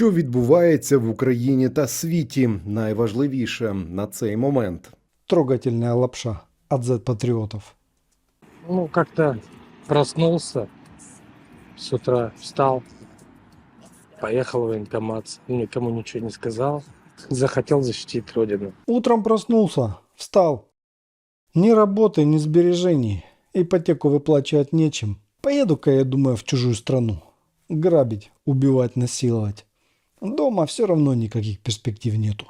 Що відбувається в Україні та світі? Найважливіше на цей момент. Трогательная лапша от Z-патриотов. Ну, как-то проснулся с утра, встал, поехал в военкомат, никому ничего не сказал. Захотел защитить родину. Утром проснулся, встал. Ни работы, ни сбережений. Ипотеку выплачивать нечем. Поеду-ка, я думаю, в чужую страну. Грабить, убивать, насиловать. Дома все равно никаких перспектив нету.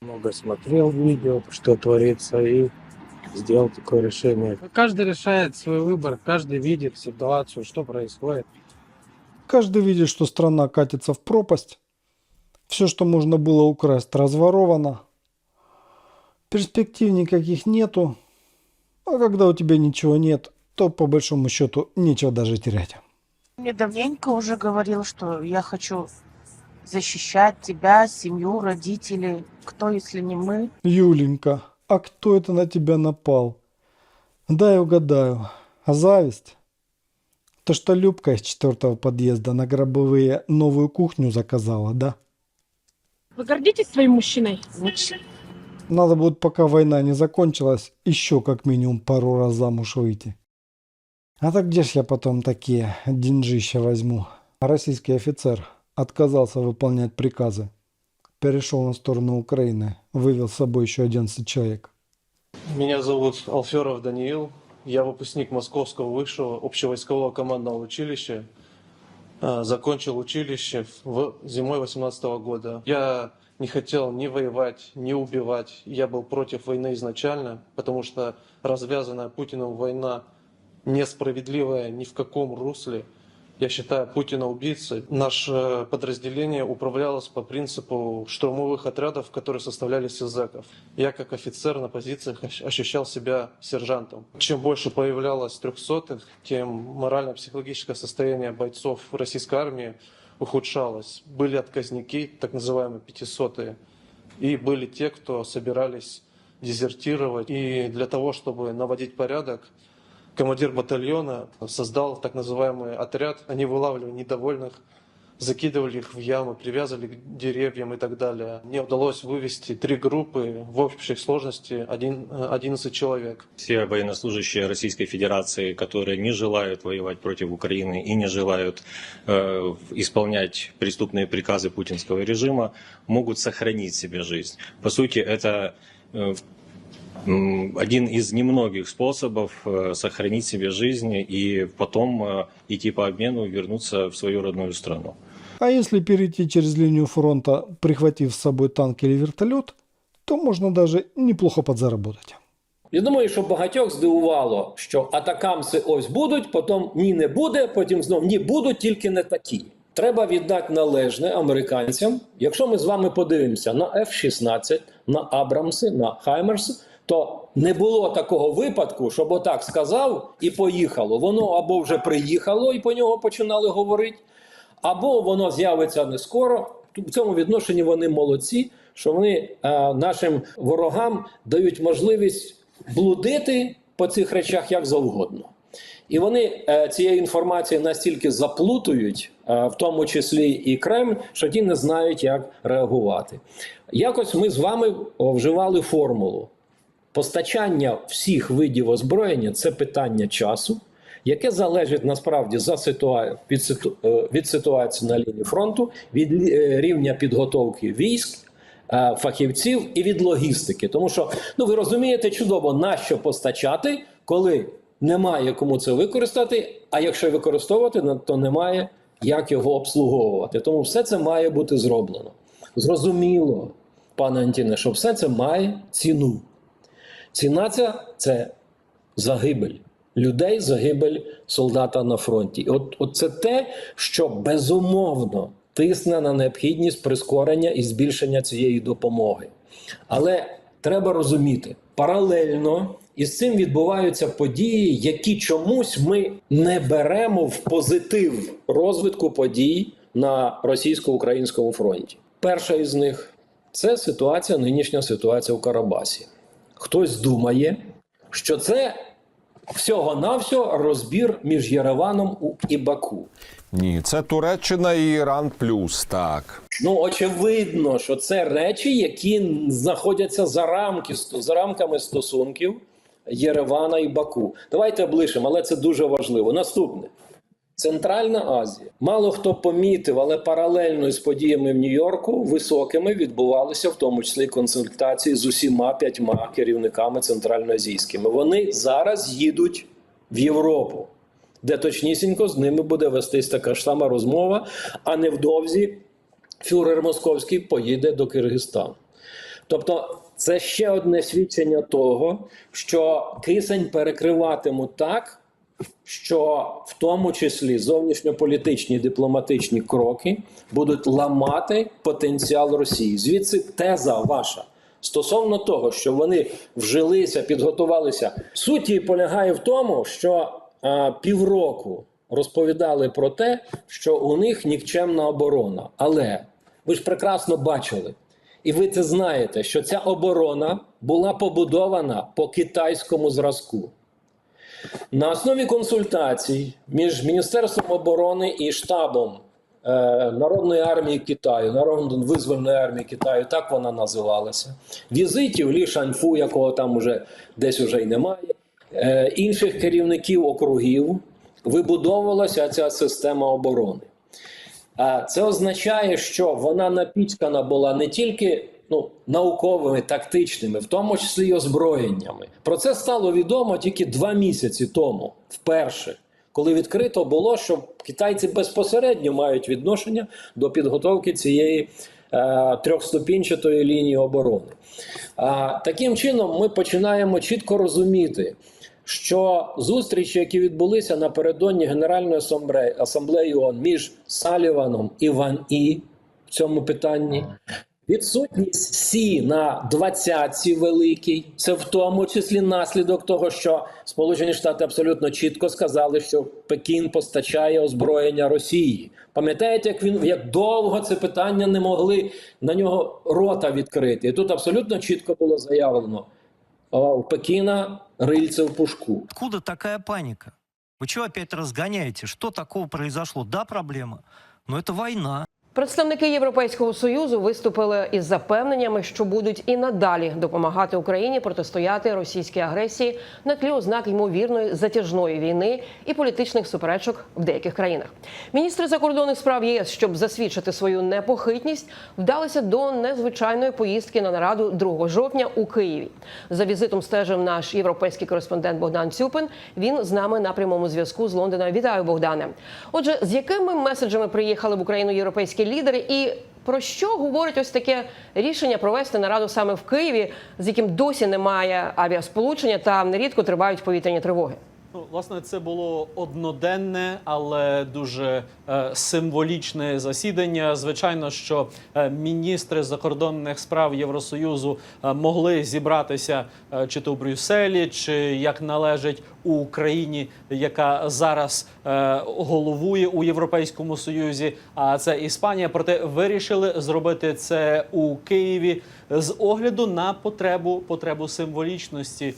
Много смотрел видео, что творится, и сделал такое решение. Каждый решает свой выбор, каждый видит ситуацию, что происходит. Каждый видит, что страна катится в пропасть. Все, что можно было украсть, разворовано. Перспектив никаких нету. А когда у тебя ничего нет, то по большому счету нечего даже терять. Мне давненько уже говорил, что я хочу защищать тебя, семью, родителей. Кто, если не мы? Юленька, а кто это на тебя напал? Дай угадаю. А зависть? То, что Любка из четвертого подъезда на гробовые новую кухню заказала, да? Вы гордитесь своим мужчиной? Ничего. Надо будет, пока война не закончилась, еще как минимум пару раз замуж выйти. А так где ж я потом такие деньжища возьму? Российский офицер отказался выполнять приказы. Перешел на сторону Украины, вывел с собой еще 11 человек. Меня зовут Алферов Даниил. Я выпускник Московского высшего общевойскового командного училища. А, Закончил училище в зимой 18 года. Я не хотел ни воевать, ни убивать. Я был против войны изначально, потому что развязанная Путиным война несправедливая ни в каком русле. Я считаю Путина убийцей. Наше подразделение управлялось по принципу штурмовых отрядов, которые составлялись из зэков. Я как офицер на позициях ощ- ощущал себя сержантом. Чем больше появлялось трехсотых, тем морально-психологическое состояние бойцов российской армии ухудшалось. Были отказники, так называемые пятисотые, и были те, кто собирались дезертировать. И для того, чтобы наводить порядок, командир батальона создал так называемый отряд. Они вылавливали недовольных, закидывали их в ямы, привязывали к деревьям и так далее. Мне удалось вывести три группы в общей сложности один- э, 11 человек. Все военнослужащие Российской Федерации, которые не желают воевать против Украины и не желают э, исполнять преступные приказы путинского режима, могут сохранить себе жизнь. По сути, это э, один из немногих способов э, сохранить себе жизнь и потом э, идти по обмену, вернуться в свою родную страну. А если перейти через линию фронта, прихватив с собой танк или вертолет, то можно даже неплохо подзаработать. Я думаю, що багатьох здивувало, що атакамси ось будуть, потім ні не буде, потім знов ні будуть, тільки не такі. Треба віддати належне американцям. Якщо ми з вами подивимося на F-16, на Абрамси, на Хаймерс, то не було такого випадку, щоб отак сказав і поїхало. Воно або вже приїхало і по нього починали говорити, або воно з'явиться не скоро. В цьому відношенні вони молодці, що вони е, нашим ворогам дають можливість блудити по цих речах як завгодно. І вони е, цією інформацією настільки заплутують, е, в тому числі і Кремль, що ті не знають, як реагувати. Якось ми з вами вживали формулу. Постачання всіх видів озброєння це питання часу, яке залежить насправді за ситуа... від, ситу... е, від ситуації на лінії фронту, від е, рівня підготовки військ, е, фахівців і від логістики. Тому що ну ви розумієте чудово, на що постачати, коли немає кому це використати. А якщо використовувати, то немає як його обслуговувати. Тому все це має бути зроблено. Зрозуміло, пане Антіне, що все це має ціну. Ціна ця це загибель людей, загибель солдата на фронті. От, от це те, що безумовно тисне на необхідність прискорення і збільшення цієї допомоги. Але треба розуміти, паралельно із цим відбуваються події, які чомусь ми не беремо в позитив розвитку подій на російсько-українському фронті. Перша із них це ситуація, нинішня ситуація в Карабасі. Хтось думає, що це всього-навсього розбір між Єреваном і Баку. Ні, це Туреччина і Іран плюс. Так. Ну, очевидно, що це речі, які знаходяться за рамки за рамками стосунків Єревана і Баку. Давайте облишимо, але це дуже важливо. Наступне. Центральна Азія. Мало хто помітив, але паралельно з подіями в Нью-Йорку високими відбувалися в тому числі консультації з усіма п'ятьма керівниками центральноазійськими. Вони зараз їдуть в Європу, де точнісінько з ними буде вестись така ж сама розмова, а невдовзі фюрер Московський поїде до Киргизстану. Тобто, це ще одне свідчення того, що кисень перекриватимуть так, що в тому числі зовнішньополітичні дипломатичні кроки будуть ламати потенціал Росії. Звідси теза ваша. Стосовно того, що вони вжилися, підготувалися, суть її полягає в тому, що а, півроку розповідали про те, що у них нікчемна оборона. Але ви ж прекрасно бачили, і ви це знаєте, що ця оборона була побудована по китайському зразку. На основі консультацій між Міністерством оборони і штабом е, Народної армії Китаю, Народної визвольної армії Китаю, так вона називалася. Візитів Лі Шаньфу, якого там уже десь уже й немає, е, інших керівників округів вибудовувалася ця система оборони. А це означає, що вона напічкана була не тільки ну, науковими, тактичними, в тому числі й озброєннями. Про це стало відомо тільки два місяці тому, вперше, коли відкрито було, що китайці безпосередньо мають відношення до підготовки цієї е, трьохступінчатої лінії оборони. А, таким чином, ми починаємо чітко розуміти. Що зустрічі, які відбулися напередодні Генеральної асамблеї, ООН між Саліваном і Ван І в цьому питанні, Відсутність Сі на двадцятці великій, це в тому числі наслідок того, що Сполучені Штати абсолютно чітко сказали, що Пекін постачає озброєння Росії. Пам'ятаєте, як він як довго це питання не могли на нього рота відкрити? І тут абсолютно чітко було заявлено: у Пекіна рильце в пушку. Откуда такая паника? Вы что опять разгоняете? Что такого произошло? Да, проблема, но это война. Представники Європейського союзу виступили із запевненнями, що будуть і надалі допомагати Україні протистояти російській агресії на тлі ознак ймовірної затяжної війни і політичних суперечок в деяких країнах. Міністри закордонних справ ЄС, щоб засвідчити свою непохитність, вдалися до незвичайної поїздки на нараду 2 жовтня у Києві. За візитом стежив наш європейський кореспондент Богдан Цюпин. Він з нами на прямому зв'язку з Лондона. Вітаю, Богдане. Отже, з якими меседжами приїхали в Україну європейські лідери, і про що говорить ось таке рішення провести нараду саме в Києві, з яким досі немає авіасполучення та нерідко тривають повітряні тривоги? Ну, власне, це було одноденне, але дуже е, символічне засідання. Звичайно, що е, міністри закордонних справ Євросоюзу е, могли зібратися чи то в Брюсселі, чи як належить у Україні, яка зараз головує у Європейському Союзі. А це Іспанія. Проте вирішили зробити це у Києві з огляду на потребу потребу символічності е,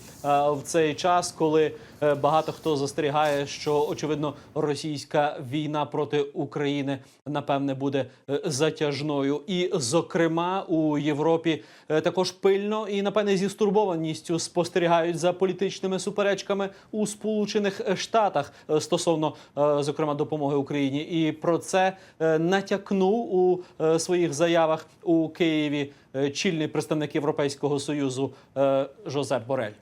в цей час, коли е, багато хто застерігає, що очевидно російська війна проти України напевне буде е, затяжною, і зокрема у Європі також пильно і напевне зі стурбованістю спостерігають за політичними суперечками у Сполучених Штатах стосовно зокрема допомоги Україні. І про це натякнув у своїх заявах у Києві е, чільний представник Європейського союзу е, Жозеп Борель.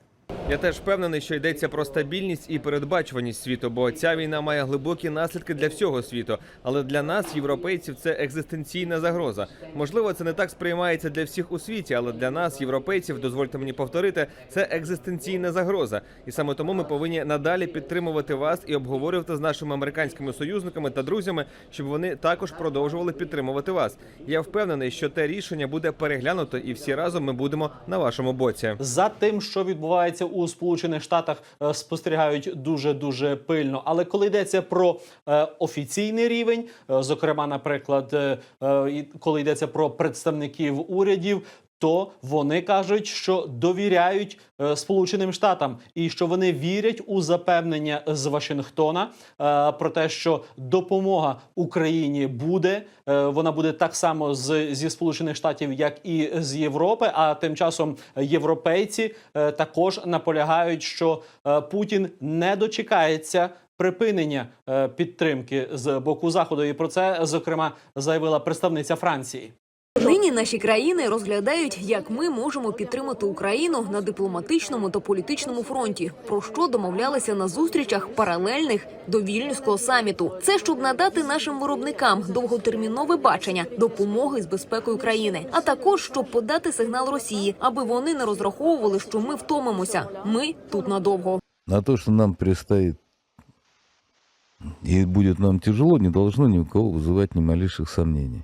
Я теж впевнений, що йдеться про стабільність і передбачуваність світу, бо ця війна має глибокі наслідки для всього світу. Але для нас, європейців, це екзистенційна загроза. Можливо, це не так сприймається для всіх у світі, але для нас, європейців, дозвольте мені повторити, це екзистенційна загроза. І саме тому ми повинні надалі підтримувати вас і обговорювати з нашими американськими союзниками та друзями, щоб вони також продовжували підтримувати вас. Я впевнений, що те рішення буде переглянуто, і всі разом ми будемо на вашому боці. За тим, що відбувається у Сполучених Штатах, е, спостерігають дуже дуже пильно. Але коли йдеться про е, офіційний рівень, е, зокрема, наприклад, коли йдеться про представників урядів. То вони кажуть, що довіряють е, Сполученим Штатам і що вони вірять у запевнення з Вашингтона е, про те, що допомога Україні буде. Е, вона буде так само з зі Сполучених Штатів, як і з Європи. А тим часом європейці е, також наполягають, що е, Путін не дочекається. Припинення е, підтримки з боку заходу, і про це зокрема заявила представниця Франції. Нині наші країни розглядають, як ми можемо підтримати Україну на дипломатичному та політичному фронті, про що домовлялися на зустрічах паралельних до вільнюського саміту. Це щоб надати нашим виробникам довготермінове бачення допомоги з безпекою країни, а також щоб подати сигнал Росії, аби вони не розраховували, що ми втомимося. Ми тут надовго. На то, что нам предстоит и будет нам тяжело, не должно ни у кого вызывать ни малейших сомнений.